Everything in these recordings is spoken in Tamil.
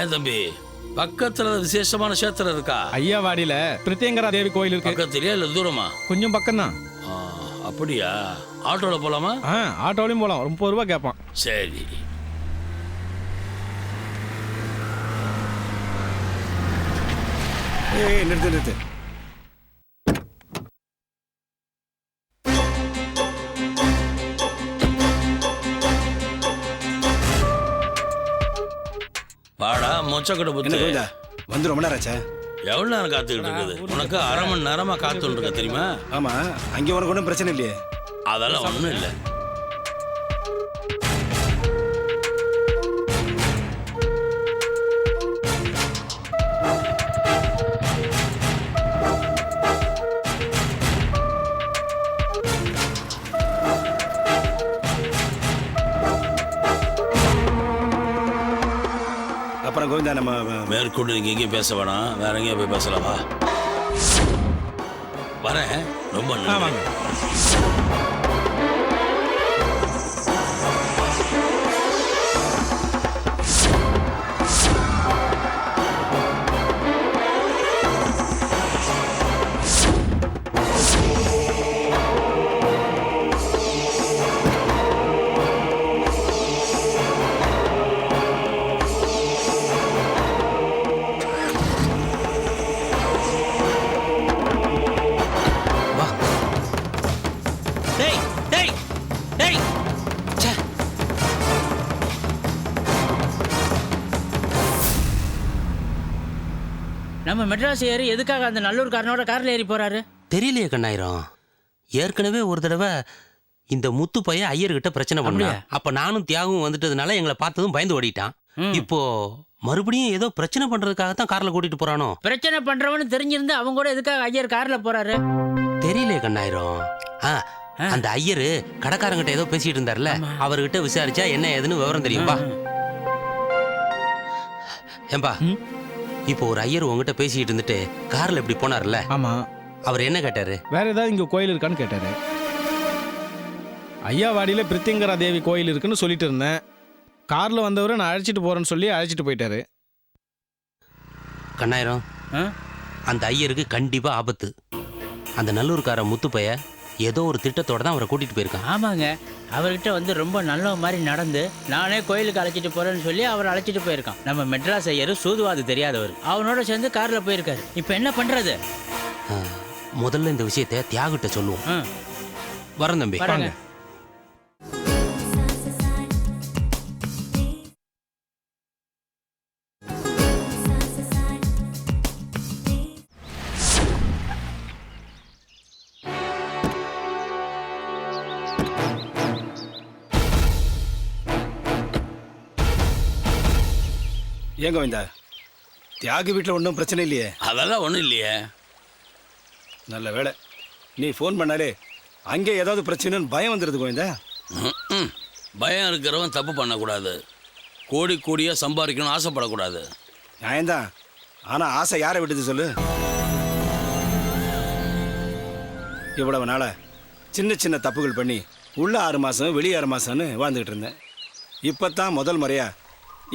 ஏன் தம்பி? பக்கத்துல விசேஷமான கஷேத்திரம் இருக்கா? ஐயா வாடியில பிரித்தியங்கரா தேவி கோயில் இருக்கு. பக்கத்துலயா இல்ல தூரமா? கொஞ்சம் பக்கம்தான். ஆ, அப்படியா? ஆட்டோல போலாமா? ஆ ஆட்டோலையும் போகலாம் முப்பது ரூபா கேட்பான் சரி. ஏய் நிறுத்து நிறுத்து. மொச்சக்கடை என்ன புத்து கோவிந்தா? வந்து ரொம்ப நேரம் ஆச்சா? எவ்வளவு நேரம் காத்துக்கிட்டு இருக்குது? உனக்கு அரை மணி நேரமா காத்துட்டு இருக்க தெரியுமா? ஆமா அங்கே உனக்கு ஒன்றும் பிரச்சனை இல்லையே. அதெல்லாம் ஒண்ணும் இல்ல. மேற்கொண்டு நீங்கள் எங்கேயும் பேச வேணாம்? வேற எங்கேயும் போய் பேசலாமா? வரேன். ரொம்ப நல்லா நன்றி. நம்ம மெட்ராஸ் ஏறி எதுக்காக அந்த நல்லூர்காரனோட கார்ல ஏறி போறாரு? தெரியலையே கண்ணாயிரம். ஏற்கனவே ஒரு தடவை இந்த முத்து பையன் ஐயர்கிட்ட பிரச்சனை பண்ணா அப்படியா? அப்ப நானும் தியாகவும் வந்துட்டதுனால எங்களை பார்த்ததும் பயந்து ஓடிட்டான். இப்போ மறுபடியும் ஏதோ பிரச்சனை பண்றதுக்காக தான் கார்ல கூட்டிட்டு போறானோ? பிரச்சனை பண்றவனு தெரிஞ்சிருந்து அவங்க கூட எதுக்காக ஐயர் கார்ல போறாரு? தெரியலையே கண்ணாயிரம். ஆ அந்த ஐயரு கடைக்காரங்கிட்ட ஏதோ பேசிட்டு இருந்தார்ல. அவர்கிட்ட விசாரிச்சா என்ன ஏதுன்னு விவரம் தெரியும்பா ஏம்பா. இப்போ ஒரு ஐயர் உங்ககிட்ட பேசிட்டு இருந்துட்டு கார்ல இப்படி போனார்ல? ஆமா. அவர் என்ன கேட்டாரு? வேற ஏதாவது இங்க கோயில் இருக்கான்னு கேட்டாரு. ஐயா வாடியில பிரித்தியங்கரா தேவி கோயில் இருக்குன்னு சொல்லிட்டு இருந்தேன். கார்ல வந்தவரை நான் அழைச்சிட்டு போறேன்னு சொல்லி அழைச்சிட்டு போயிட்டாரு. கண்ணாயிரம்? அந்த ஐயருக்கு கண்டிப்பா ஆபத்து. அந்த நல்லூர்கார முத்துப்பைய ஏதோ ஒரு திட்டத்தோட தான் அவரை கூட்டிட்டு போயிருக்கான் ஆமாங்க. அவர்கிட்ட வந்து ரொம்ப நல்ல மாதிரி நடந்து நானே கோயிலுக்கு அழைச்சிட்டு போறேன்னு சொல்லி அவர் அழைச்சிட்டு போயிருக்கான். நம்ம மெட்ராஸ் ஐயர் சூதுவாது தெரியாதவர். அவனோட சேர்ந்து கார்ல போயிருக்காரு. இப்போ என்ன பண்றது? ஆ, முதல்ல இந்த விஷயத்தை தியாகிட்ட சொல்லுவோம். ஆ, வரேன் தம்பி. ஏன் கோவிந்தா? தியாகி வீட்டில் ஒன்றும் பிரச்சனை இல்லையே? அதெல்லாம் ஒண்ணும் இல்லையே. நல்ல வேலை நீ ஃபோன் பண்ணாலே அங்கே ஏதாவது பிரச்சனைன்னு பயம் வந்துடுது கோவிந்தா. பயம் இருக்கிறவன் தப்பு பண்ணக்கூடாது. கோடி கோடியா சம்பாதிக்கணும்னு ஆசைப்படக்கூடாது. நியாயம்தான். ஆனால் ஆசை யாரை விட்டுது சொல்லு? இவ்வளவு நாளா சின்ன சின்ன தப்புகள் பண்ணி உள்ள ஆறு மாதம் வெளியே ஆறு மாதம்னு வாழ்ந்துக்கிட்டு இருந்தேன். இப்போ தான் முதல் முறையா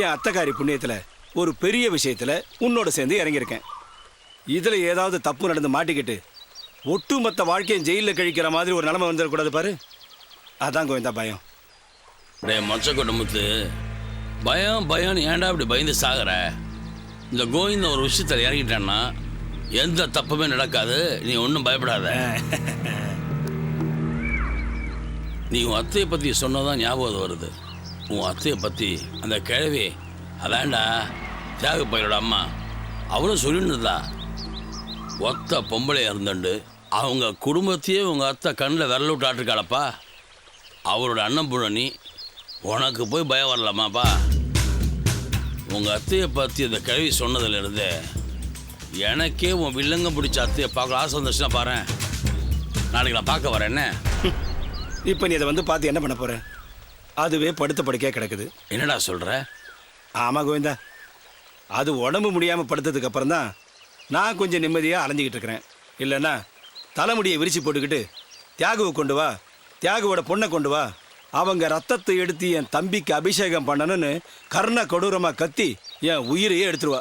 என் அத்தைக்காரி புண்ணியத்தில் ஒரு பெரிய விஷயத்தில் உன்னோட சேர்ந்து இறங்கியிருக்கேன். இதில் ஏதாவது தப்பு நடந்து மாட்டிக்கிட்டு ஒட்டுமொத்த வாழ்க்கையை ஜெயிலில் கழிக்கிற மாதிரி ஒரு நிலைமை வந்துடக்கூடாது பாரு. அதான் கோவிந்தா பயம். டே மொச்சக்கொட்டை குடும்பத்து பயம் பயம்னு ஏன்டா இப்படி பயந்து சாகிற? இந்த கோவிந்த ஒரு விஷயத்தில் இறங்கிட்டான்னா எந்த தப்புமே நடக்காது. நீ ஒன்றும் பயப்படாத. நீ உன் அத்தையை பற்றி சொன்னதான் ஞாபகம் வருது. உன் அத்தையை பற்றி அந்த கிழவி அதான்டா தியாக பையனோட அம்மா. அவளும் சொல்லிட்டு இருந்தா ஒத்த பொம்பளை இருந்துண்டு அவங்க குடும்பத்தையே உங்கள் அத்தை கண்ணில் விரல விட்டு ஆட்டுருக்காளப்பா. அவரோட அண்ணன் நீ உனக்கு போய் பயம் வரலாமாப்பா? உங்கள் அத்தையை பற்றி இந்த கிழவி சொன்னதுலேருந்து எனக்கே உன் வில்லங்க பிடிச்ச அத்தையை பார்க்க ஆசை வந்துச்சுன்னா பாரு நாளைக்கு நான் பார்க்க வரேன் என்ன? இப்போ நீ அதை வந்து பார்த்து என்ன பண்ண போற? அதுவே படுத்த படுக்கையாக கிடக்குது. என்னடா சொல்ற? ஆமாம் கோவிந்தா. அது உடம்பு முடியாமல் படுத்ததுக்கு அப்புறம் தான் நான் கொஞ்சம் நிம்மதியாக அலைஞ்சிக்கிட்டு இருக்கிறேன். இல்லைன்னா தலைமுடியை விரிச்சு போட்டுக்கிட்டு தியாகுவை கொண்டு வா தியாகுவோட பொண்ணை கொண்டு வா அவங்க ரத்தத்தை எடுத்து என் தம்பிக்கு அபிஷேகம் பண்ணணும்னு கர்ண கொடூரமாக கத்தி என் உயிரையே எடுத்துருவா.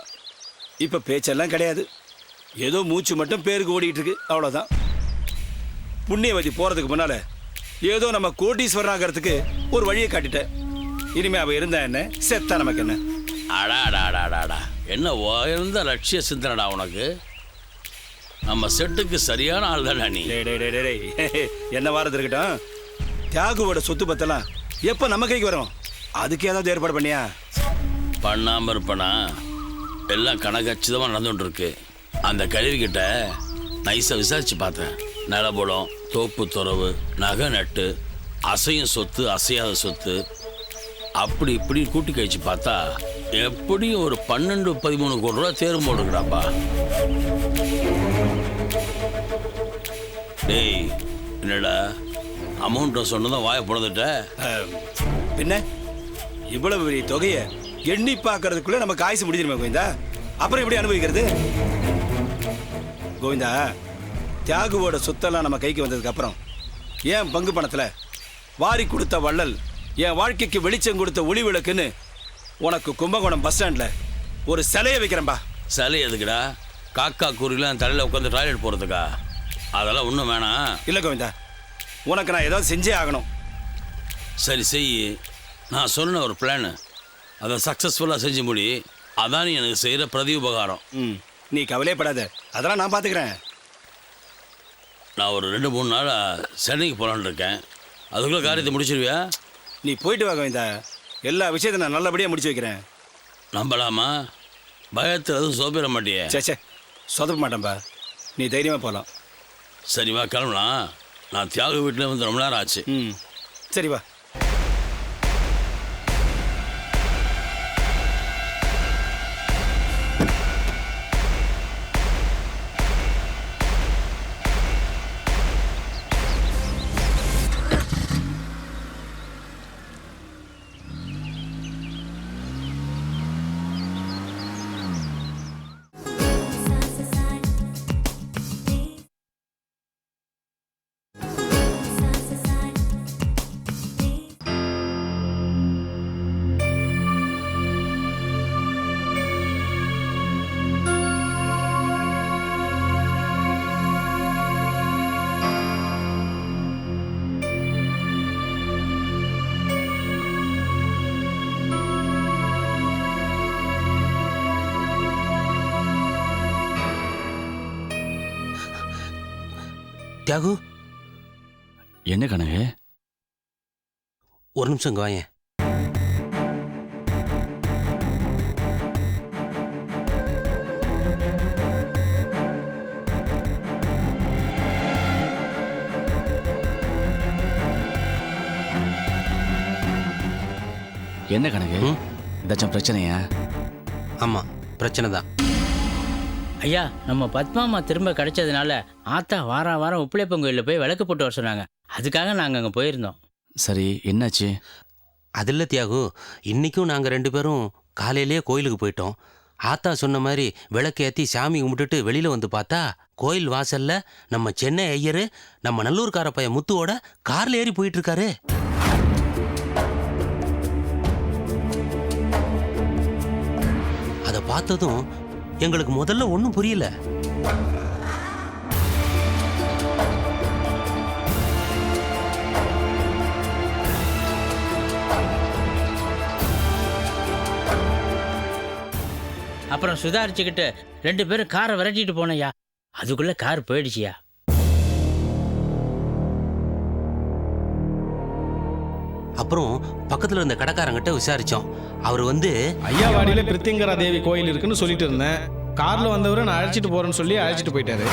இப்போ பேச்செல்லாம் கிடையாது. ஏதோ மூச்சு மட்டும் பேருக்கு ஓடிக்கிட்டு இருக்கு அவ்வளோதான் புண்ணியவதி போகிறதுக்கு முன்னால் ஏதோ நம்ம கோட்டீஸ்வரன் ஆகிறதுக்கு ஒரு வழியை காட்டிட்டேன். இனிமே அவள் இருந்தா என்ன? செத்தா நமக்கு என்ன? அடா அடா அடா அடா, அடா. என்ன உயர்ந்த லட்சிய சிந்தனடா உனக்கு? நம்ம செட்டுக்கு சரியான ஆள் தானே நீ? டேய் டேய் டேய் என்ன வாரது இருக்கட்டும்? தியாகுவோட சொத்து பத்தெல்லாம் எப்போ நம்ம கைக்கு வரும்? அதுக்கு ஏதாவது ஏற்பாடு பண்ணியா? பண்ணாம இருப்பனா? எல்லாம் கணக்கச்சிதமாக நடந்துட்டு இருக்கு அந்த கருவிக்கிட்ட நைஸாக விசாரிச்சு பார்த்தேன். நிலபுலம் தோப்பு துறவு நகை நட்டு அசையும் சொத்து அசையாத சொத்து. அப்படி இப்படி கூட்டி கழிச்சு பார்த்தா எப்படியும் ஒரு பன்னெண்டு பதிமூணு கோடி ரூபா சேரும் போட்டுக்கிறாப்பா டேய் என்னடா? அமௌண்ட்டை சொன்னதும் வாயை பிறந்துட்ட பின்ன? இவ்வளவு பெரிய தொகையை எண்ணி பார்க்கறதுக்குள்ளே நம்ம காய்ச்சி முடிஞ்சிருமே கோவிந்தா. அப்புறம் எப்படி அனுபவிக்கிறது? கோவிந்தா தியாகுவோட சொத்தெல்லாம் நம்ம கைக்கு வந்ததுக்கு அப்புறம் ஏன் பங்கு பணத்தில் வாரி கொடுத்த வள்ளல் என் வாழ்க்கைக்கு வெளிச்சம் கொடுத்த ஒளி விளக்குன்னு உனக்கு கும்பகோணம் பஸ் ஸ்டாண்ட்ல ஒரு சிலையை வைக்கிறேன்பா. சலை எதுக்குடா? காக்கா கூறிலாம் தலையில் உட்காந்து டாய்லெட் போகிறதுக்கா அதெல்லாம் ஒன்றும் வேணாம். இல்லை கோவிந்தா உனக்கு நான் ஏதாவது செஞ்சே ஆகணும். சரி செய். நான் சொன்ன ஒரு பிளானு அதை சக்ஸஸ்ஃபுல்லாக செஞ்சு முடி. அதான் நீ எனக்கு செய்கிற பிரதி உபகாரம். ம் நீ கவலையப்படாத அதெல்லாம் நான் பார்த்துக்கிறேன் நான் ஒரு ரெண்டு மூணு நாளாக சென்னைக்கு போகலான்னு இருக்கேன். அதுக்குள்ளே காரியத்தை முடிச்சிருவியா? நீ போயிட்டு வா கோவிந்தா. எல்லா விஷயத்தையும் நான் நல்லபடியாக முடிச்சு வைக்கிறேன். நம்பலாமா? பயத்தில் எதுவும் சோப்பிட மாட்டியே? சே சே சொதப்ப மாட்டேன்பா. நீ தைரியமாக போகலாம் சரிம்மா கிளம்பலாம். நான் தியாக வீட்டில் வந்து ரொம்ப நேரம் ஆச்சு. ம். சரி வா. தியாகு? என்ன கனகு ஒரு நிமிஷம் இங்க என்ன கனகு ம்? ஏதாச்சும் பிரச்சனையா? ஆமா பிரச்சனை தான். ஐயா நம்ம பத்மாமா திரும்ப கிடைச்சதுனால ஆத்தா வாரம் வாரம் உப்பிளைப்பன் கோயிலில் போய் விளக்கு போட்டு வர சொன்னாங்க. அதுக்காக நாங்கள் அங்கே போயிருந்தோம். சரி என்னாச்சு? அது இல்லை தியாகு. இன்னைக்கும் நாங்கள் ரெண்டு பேரும் காலையிலேயே கோயிலுக்கு போயிட்டோம். ஆத்தா சொன்ன மாதிரி விளக்கு ஏற்றி சாமி கும்பிட்டுட்டு வெளியில் வந்து பார்த்தா கோயில் வாசல்ல நம்ம சென்னை ஐயரு நம்ம நல்லூர்கார பையன் முத்துவோட கார்ல ஏறி போயிட்டு இருக்காரு அதை பார்த்ததும் எங்களுக்கு முதல்ல ஒன்றும் புரியல. அப்புறம் சுதாரிச்சுக்கிட்டு ரெண்டு பேரும் காரை விரட்டிட்டு போனையா அதுக்குள்ளே கார் போயிடுச்சியா. அப்புறம் பக்கத்தில் இருந்த கடைக்காரங்கிட்ட விசாரிச்சோம். அவர் வந்து ஐயாவாடியில் பிரித்திங்கரா தேவி கோயில் இருக்குன்னு சொல்லிட்டு இருந்தேன். காரில் வந்தவரை நான் அழைச்சிட்டு போகிறேன்னு சொல்லி அழைச்சிட்டு போயிட்டாரு.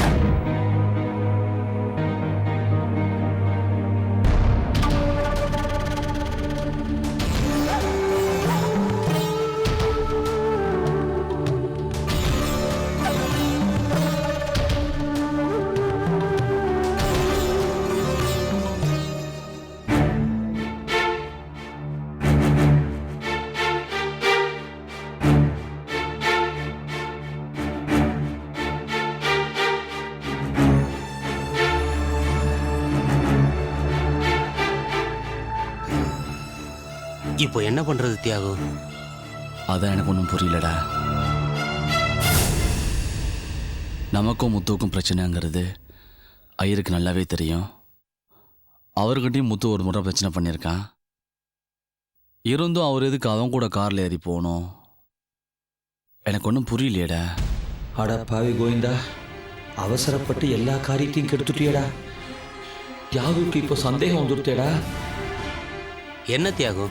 இப்போ என்ன பண்றது தியாகு? அதான் எனக்கு ஒன்றும் புரியலடா. நமக்கும் முத்துவுக்கும் பிரச்சனைங்கிறது ஐயருக்கு நல்லாவே தெரியும். அவர்கிட்டயும் முத்து ஒரு முறை பிரச்சனை பண்ணியிருக்கான். இருந்தும் அவர் எதுக்கு அவன் கூட காரில் ஏறி போகணும்? எனக்கு ஒன்றும் புரியலையேடா. அட பாவி கோவிந்தா அவசரப்பட்டு எல்லா காரியத்தையும் கெடுத்துட்டியடா. தியாகுக்கு இப்போ சந்தேகம் வந்துருத்தேடா என்ன தியாகு?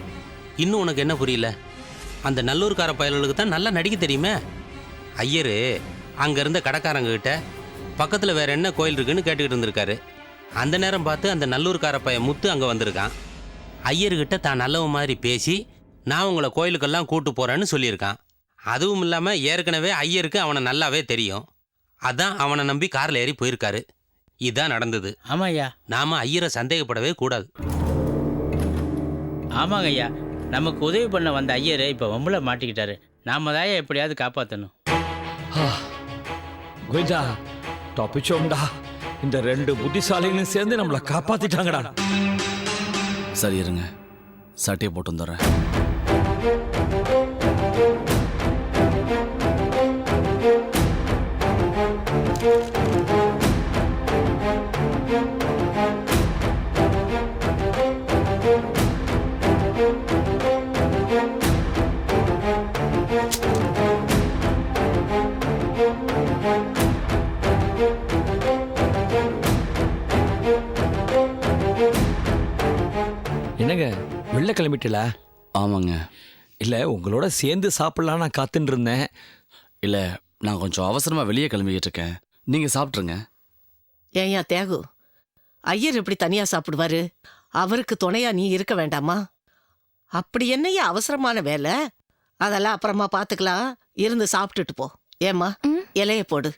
இன்னும் உனக்கு என்ன புரியல? அந்த நல்லூர்கார பயல்களுக்கு தான் நல்லா நடிக்க தெரியுமே? ஐயரு அங்க இருந்த கடைக்காரங்க கிட்ட பக்கத்துல வேற என்ன கோயில் இருக்குன்னு கேட்டுக்கிட்டு இருந்திருக்காரு. அந்த நேரம் பார்த்து அந்த நல்லூர்கார பையன் முத்து அங்க வந்திருக்கான். ஐயர்கிட்ட தான் நல்லவன் மாதிரி பேசி நான் உங்களை கோயிலுக்கெல்லாம் கூட்டு போறேன்னு சொல்லியிருக்கான். அதுவும் இல்லாம ஏற்கனவே ஐயருக்கு அவனை நல்லாவே தெரியும். அதான் அவனை நம்பி கார்ல ஏறி போயிருக்காரு. இதான் நடந்தது. ஆமாம் ஐயா நாம ஐயரை சந்தேகப்படவே கூடாது. ஆமாங்க ஐயா நமக்கு உதவி பண்ண வந்த ஐயர் இப்போ வம்புல மாட்டிக்கிட்டாரு. நாம தான் எப்படியாவது காப்பாற்றணும் கோவிந்தா தப்பிச்சோம்டா. இந்த ரெண்டு புத்திசாலிகளும் சேர்ந்து நம்மளை காப்பாத்திட்டாங்கடா. சரி இருங்க. சட்டையை போட்டு வந்துடுறேன். வெளில கிளம்பிட்டல ஆமாங்க. இல்ல உங்களோட சேர்ந்து சாப்பிடலாம் நான் காத்துட்டு இருந்தேன் இல்லை நான் கொஞ்சம் அவசரமாக வெளியே கிளம்பிக்கிட்டு இருக்கேன் நீங்கள் சாப்பிட்ருங்க ஏன்யா தேகு ஐயர் எப்படி தனியா சாப்பிடுவாரு? அவருக்கு துணையா நீ இருக்க வேண்டாமா? அப்படி என்னய்யா அவசரமான வேலை? அதெல்லாம் அப்புறமா பார்த்துக்கலாம் இருந்து சாப்பிட்டுட்டு போ. ஏம்மா இலைய போடு.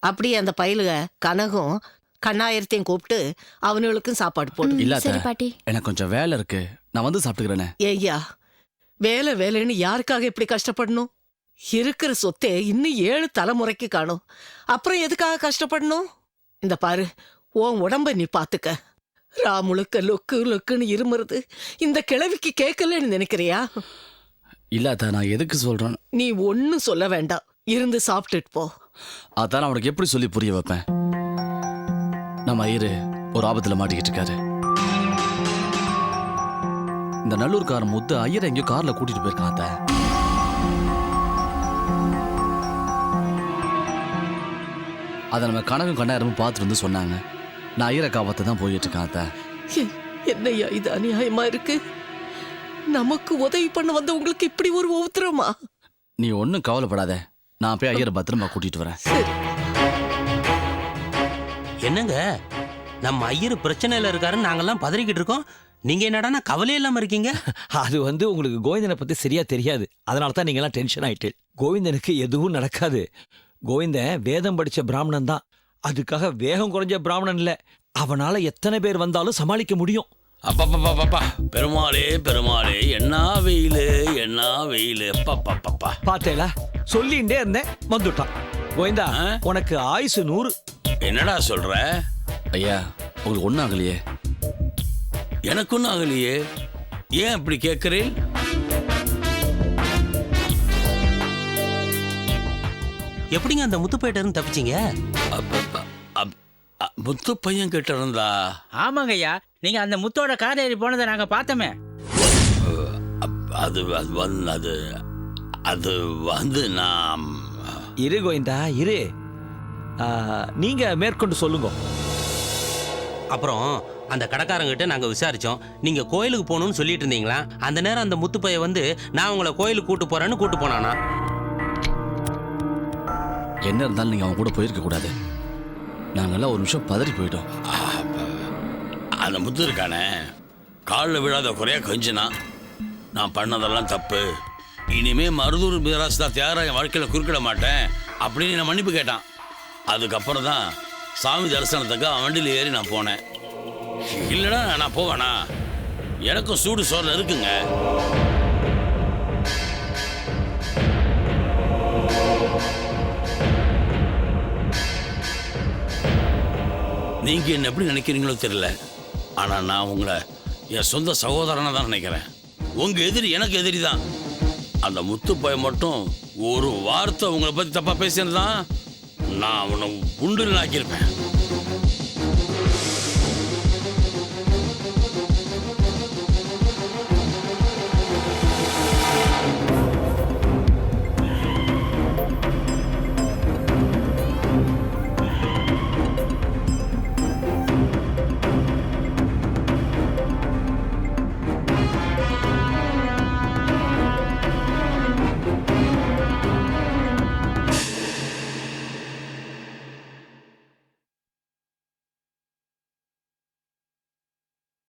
அப்படியே அந்த பயிலுக கனகும் கண்ணாயிரத்தையும் கூப்பிட்டு அவனுங்களுக்கும் சாப்பாடு போடு. இல்ல சரி அத்தை, பாட்டி. எனக்கு கொஞ்சம் வேலை இருக்கு. நான் வந்து சாப்பிட்டுக்கிறேனே. ஏய்யா வேலை வேலைன்னு யாருக்காக இப்படி கஷ்டப்படணும்? இருக்கிற சொத்தே இன்னும் ஏழு தலைமுறைக்கு காணும். அப்புறம் எதுக்காக கஷ்டப்படணும்? இந்த பாரு உன் உடம்ப நீ பாத்துக்க. ராமுழுக்க லொக்கு லொக்குன்னு இருமுறது இந்த கிழவிக்கு கேட்கலன்னு நினைக்கிறியா? இல்ல அத்தை, நான் எதுக்கு சொல்றேன்? நீ ஒன்னும் சொல்ல வேண்டாம். இருந்து சாப்பிட்டுட்டு போ. அதான் நான் அவனுக்கு எப்படி சொல்லி புரிய வைப்பேன்? நம்ம ஐயரு ஒரு ஆபத்துல மாட்டிக்கிட்டு இருக்காரு. இந்த நல்லூர்காரன் முத்து ஐயரை எங்கேயோ கார்ல கூட்டிட்டு போயிருக்கான் அத்தை. அதை நம்ம கணக்கும் கண்ணாயிரமும் பார்த்துட்டு வந்து சொன்னாங்க. நான் ஐயரை காப்பாத்த தான் போயிட்டு இருக்கேன் அத்தை. எ- என்னய்யா இது அநியாயமா இருக்கு? நமக்கு உதவி பண்ண வந்தவங்களுக்கு இப்படி ஒரு உத்தரமா நீ ஒன்றும் கவலைப்படாத. நான் போய் ஐயரை பத்திரமா கூட்டிட்டு வரேன். சரி. என்னங்க? நம்ம ஐயர் பிரச்சனையில இருக்காருன்னு நாங்கெல்லாம் பதறிக்கிட்டு இருக்கோம். நீங்க என்னடான்னா கவலை இல்லாம இருக்கீங்க? அது வந்து உங்களுக்கு கோவிந்தனை பத்தி சரியா தெரியாது. அதனால தான் நீங்களாம் டென்ஷன் ஆயிட்டு. கோவிந்தனுக்கு எதுவும் நடக்காது. கோவிந்தன் வேதம் படிச்ச பிராமணன் தான். அதுக்காக வேகம் குறைஞ்ச பிராமணன் இல்ல. அவனால எத்தனை பேர் வந்தாலும் சமாளிக்க முடியும். அப்பப்பப்பப்பா பெருமாளே பெருமாளே என்ன வெயிலு என்ன வெயிலு. பப்பப்பப்பா பார்த்தேல? சொல்லிண்டே இருந்தேன் வந்துட்டான். கோவிந்தா? உனக்கு ஆயுசு நூறு. என்னடா சொல்ற? ஐயா உங்களுக்கு ஒன்றும் ஆகலையே. எனக்கு ஒன்றும் ஆகலையே. ஏன் அப்படி கேட்குறேன்? எப்படிங்க அந்த முத்துப்பேட்டை இருந்து தப்பிச்சீங்க? முத்து பையன் கிட்ட இருந்தா? ஆமாங்க ஐயா. நீங்கள் அந்த முத்தோட கார் ஏறி போனதை நாங்கள் பார்த்தோமே. அப்- அது அது வந்து அது அது வந்து நான் இரு கோவிந்தா இரு. நீங்க மேற்கொண்டு சொல்லுங்க. அப்புறம் அந்த கடைக்காரங்கிட்ட நாங்க விசாரிச்சோம். நீங்க கோயிலுக்கு போகணும்னு சொல்லிட்டு இருந்தீங்களா? அந்த நேரம் அந்த முத்துப்பைய வந்து நான் உங்களை கோயிலுக்கு கூட்டு போறேன்னு கூட்டு போனானா? என்ன இருந்தாலும் நீங்கள் அவன் கூட போயிருக்க கூடாது. நாங்கெல்லாம் ஒரு நிமிஷம் பதறி போயிட்டோம். அந்த முத்து இருக்கானே? காலில் விழாத குறையா கஞ்சினா? நான் பண்ணதெல்லாம் தப்பு. இனிமே மருதூர் மீராஸ் தான் தியாகராஜன் வாழ்க்கையில் குறுக்கிட மாட்டேன் அப்படின்னு நான் மன்னிப்பு கேட்டான். அதுக்கப்புறம் தான் சாமி தரிசனத்துக்கு அவன் வண்டியில் ஏறி நான் போனேன். இல்லைனா நான் போவேனா எனக்கும் சூடு சோறு இருக்குங்க. நீங்க என்ன எப்படி நினைக்கிறீங்களோ தெரியல. ஆனா நான் உங்களை என் சொந்த சகோதரனை தான் நினைக்கிறேன். உங்க எதிரி எனக்கு எதிரி தான். அந்த முத்து மட்டும் ஒரு வார்த்தை உங்களை பத்தி தப்பா பேசியிருந்தான் நான் உன்னை உண்டு ஆக்கியிருப்பேன்.